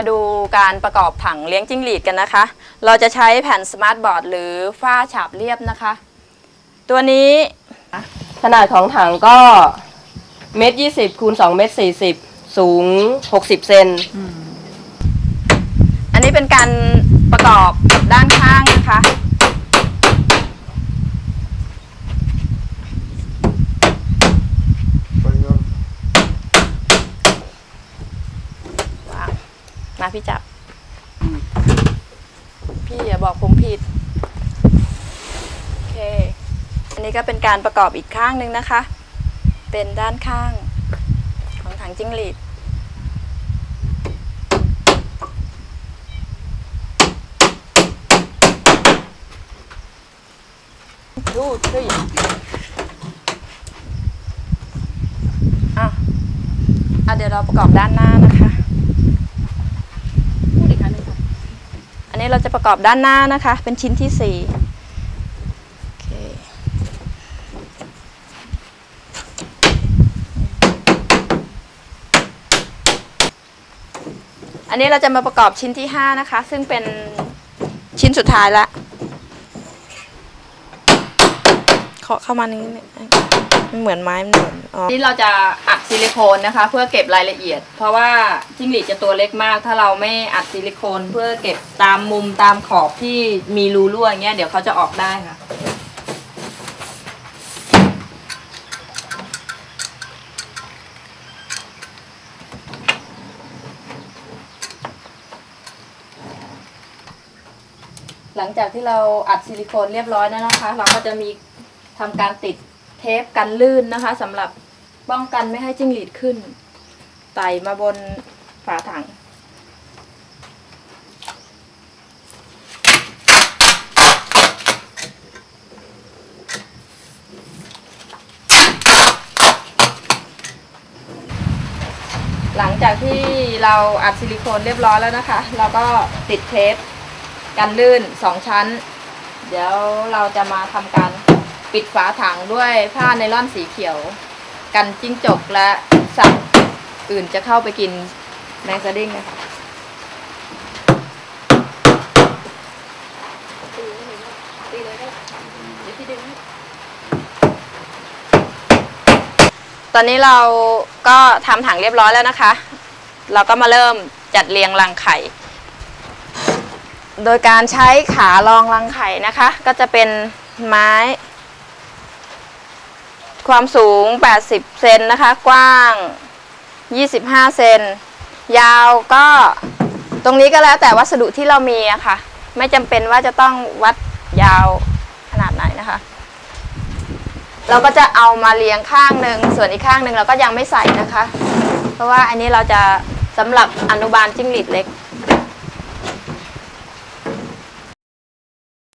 มาดูการประกอบถังเลี้ยงจิ้งหรีดกันนะคะ เราจะใช้แผ่นสมาร์ทบอร์ดหรือฝ้าฉาบเรียบนะคะ ตัวนี้ขนาดของถังก็เมตรยี่สิบคูณสองเมตรสี่สิบสูงหกสิบเซน อันนี้เป็นการประกอบด้านข้างนะคะ ว้าว มาพี่จับ พี่อย่าบอกผมผิด โอเค อันนี้ก็เป็นการประกอบอีกข้างหนึ่งนะคะ เป็นด้านข้างของถังจิ้งหรีดดูสิอะอะเดี๋ยวเราประกอบด้านหน้านะคะพูดอีกครั้งหนึงค่ะ อั นี้เราจะประกอบด้านหน้านะคะ เป็นชิ้นที่สี่อันนี้เราจะมาประกอบชิ้นที่ห้านะคะ ซึ่งเป็นชิ้นสุดท้ายละเคาะเข้ามานี้นี่ เหมือนไม้มันเหมือนอ๋อนี่เราจะอัดซิลิโคนนะคะ เพื่อเก็บรายละเอียด เพราะว่าจิ้งหรีดจะตัวเล็กมาก ถ้าเราไม่อัดซิลิโคนเพื่อเก็บตามมุมตามขอบที่มีรูรั่วอย่างเงี้ยเดี๋ยวเขาจะออกได้ค่ะหลังจากที่เราอัดซิลิโคนเรียบร้อยแล้วนะคะ เราก็จะมีทำการติด ทปกันลื่นนะคะสำหรับป้องกันไม่ให้จิ้งหรีดขึ้นไต่มาบนฝาถัง หลังจากที่เราอัดซิลิโคนเรียบร้อยแล้วนะคะ เราก็ติดเทปกันลื่นสองชั้น เดี๋ยวเราจะมาทำการ ปิดฝาถังด้วยผ้าไนล่อนสีเขียว กันจิ้งจกและสัตว์อื่นจะเข้าไปกินแมงสดิ้งนะคะตอนนี้เราก็ทำถังเรียบร้อยแล้วนะคะ เราก็มาเริ่มจัดเรียงรังไข่ โดยการใช้ขารองรังไข่นะคะ ก็จะเป็นไม้ ความสูง 80 เซนนะคะ กว้าง 25 เซน ยาวก็ ตรงนี้ก็แล้วแต่วัสดุที่เรามีอะค่ะ ไม่จำเป็นว่าจะต้องวัดยาวขนาดไหนนะคะ เราก็จะเอามาเรียงข้างหนึ่ง ส่วนอีกข้างหนึ่งเราก็ยังไม่ใส่นะคะ เพราะว่าอันนี้เราจะสำหรับอนุบาลจิ้งหรีดเล็ก